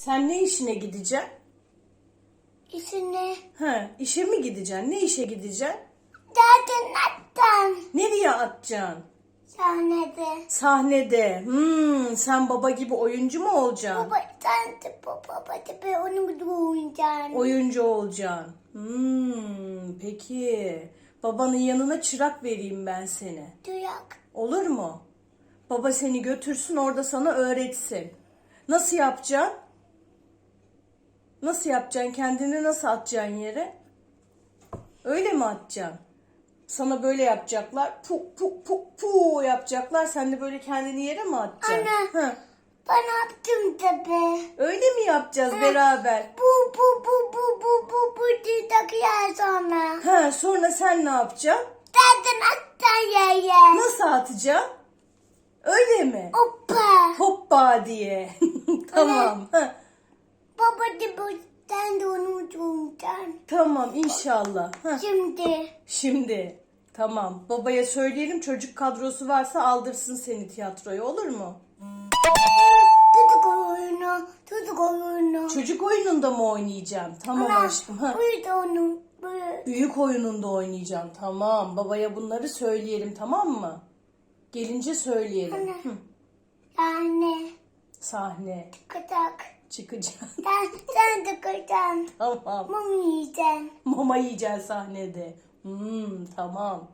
Sen ne işine gideceksin? İçine Ha, işe mi gideceksin? Ne işe gideceksin? zaten attan Nereye atacaksın? sahnede. Sahnede. Hmm, sen baba gibi oyuncu mu olacaksın? Baba sen de baba baba be onu duyuncan. Oyuncu olacaksın. Hmm, peki. Babanın yanına çırak vereyim ben seni. Duyak. Olur mu? Baba seni götürsün orada sana öğretsin. Nasıl yapacaksın? Nasıl yapacaksın? Kendini nasıl atacaksın yere? Öyle mi atacaksın? Sana böyle yapacaklar. Pu pu pu pu yapacaklar. Sen de böyle kendini yere mi atacaksın? Ana. Hı. Ben yaptım tabi. Öyle mi yapacağız beraber? Bu bu bu bu bu bu bu dudaklar sonra. Ha, sonra sen ne yapacaksın? Zaten attan yeye. Nasıl atacaksın? Öyle mi? Hoppa. Hoppa diye. tamam. Ha, Baba sen de onu duyuncan. tamam inşallah. Ha. Şimdi. Şimdi tamam babaya söyleyelim çocuk kadrosu varsa aldırsın seni tiyatroya olur mu? Tutuk oyunu. Tutuk oyunu. Çocuk oyununda mı oynayacağım? Tamam aşkım. Ha. Buydu onu. Buyur. Büyük oyununda oynayacağım. Tamam. Babaya bunları söyleyelim tamam mı? Gelince söyleyelim. Anne. Hı. Yani. Sahne Katak. Çıkacağım. Sen, sen kırdan. tamam. Mum yiyeceksin. Mama yiyeceksin sahnede. Hmm, tamam.